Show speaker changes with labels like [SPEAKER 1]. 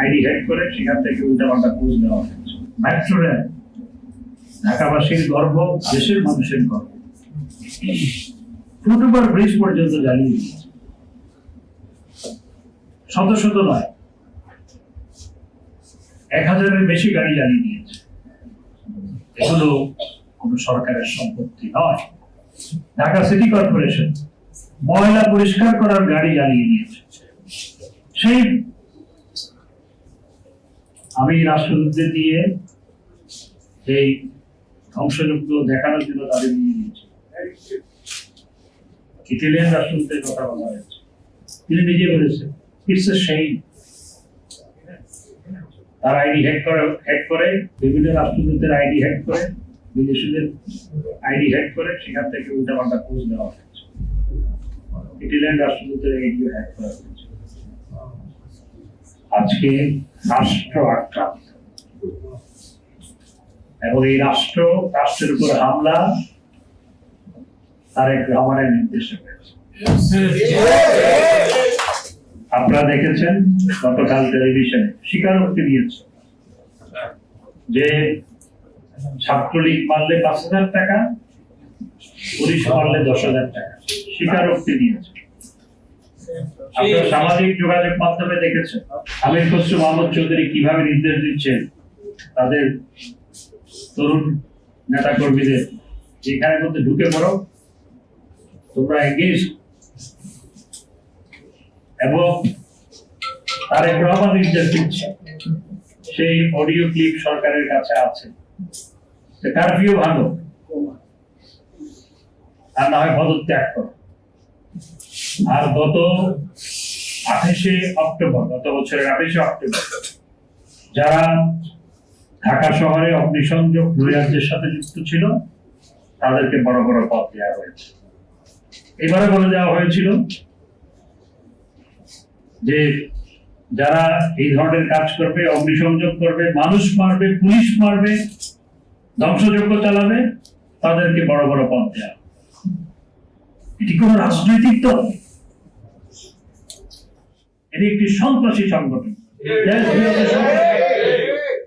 [SPEAKER 1] ID করে সেখান থেকে খোঁজ হয়েছে ঢাকাবাসীর গর্ব, দেশের মানুষের গর্ব। ফুটওভার ব্রিজ পর্যন্ত দিয়েছে। শত শত নয়, এক হাজারের বেশি গাড়ি জ্বালিয়ে দিয়েছে। এগুলো কোন সরকারের সম্পত্তি নয়। ঢাকা সিটি কর্পোরেশন ময়লা পরিষ্কার করার গাড়ি জ্বালিয়ে দিয়েছে। সেই আমি রাষ্ট্রদূতদের দিয়ে এই ধ্বংসযজ্ঞ দেখানোর জন্য তাদের নিয়ে দিয়েছি ইটালিয়ান রাষ্ট্রদূতের কথা বলা হয়েছে। তিনি নিজে বলেছেন সেই তার আইডি হ্যাক করে হ্যাক করে, বিভিন্ন রাষ্ট্রদূতের আইডি হ্যাক করে, বিদেশিদের আইডি হ্যাক করে, সেখান থেকে উল্টাপাল্টা খোঁজ দেওয়া হয়েছে। ইটালিয়ান রাষ্ট্রদূতের আইডি হ্যাক করা হয়েছে। আজকে রাষ্ট্র আক্রান্ত। এবং এই রাষ্ট্র, রাষ্ট্রের উপর হামলা তারেক রহমানের নির্দেশে আপনারা দেখেছেন, গতকাল টেলিভিশনে স্বীকারোক্তি দিয়েছে যে ছাত্রলীগ মারলে পাঁচ হাজার টাকা, পুলিশ মারলে দশ হাজার টাকা। স্বীকারোক্তি দিয়েছে। আপনারা সামাজিক যোগাযোগ মাধ্যমে দেখেছেন? আমির খসরু মোহাম্মদ চৌধুরী কীভাবে নির্দেশ দিচ্ছেন? তাদের তরুণ নেতা কর্মীদের যেখানে মধ্যে ঢুকে পড়ো। তোমরা এগেজ এবং তারেক রহমান নির্দেশ দিচ্ছে। সেই অডিও ক্লিপ সরকারের কাছে আছে। কারফিউ ভালো। আর না হয় পদত্যাগ করো। আর গত আঠাশে অক্টোবর, গত বছরের আঠাশে অক্টোবর, যারা ঢাকা শহরে অগ্নিসংযোগ নৈরাজ্যের সাথে যুক্ত ছিল, তাদেরকে বড় বড় পদ দেওয়া হয়েছে এবারে বলে দেওয়া হয়েছিল যে যারা এই ধরনের কাজ করবে, অগ্নিসংযোগ করবে, মানুষ মারবে, পুলিশ মারবে, ধ্বংসযজ্ঞ চালাবে, তাদেরকে বড় বড় পদ দেওয়া। এটি কোন রাজনৈতিক দল। এটি একটি সন্ত্রাসী সংগঠন।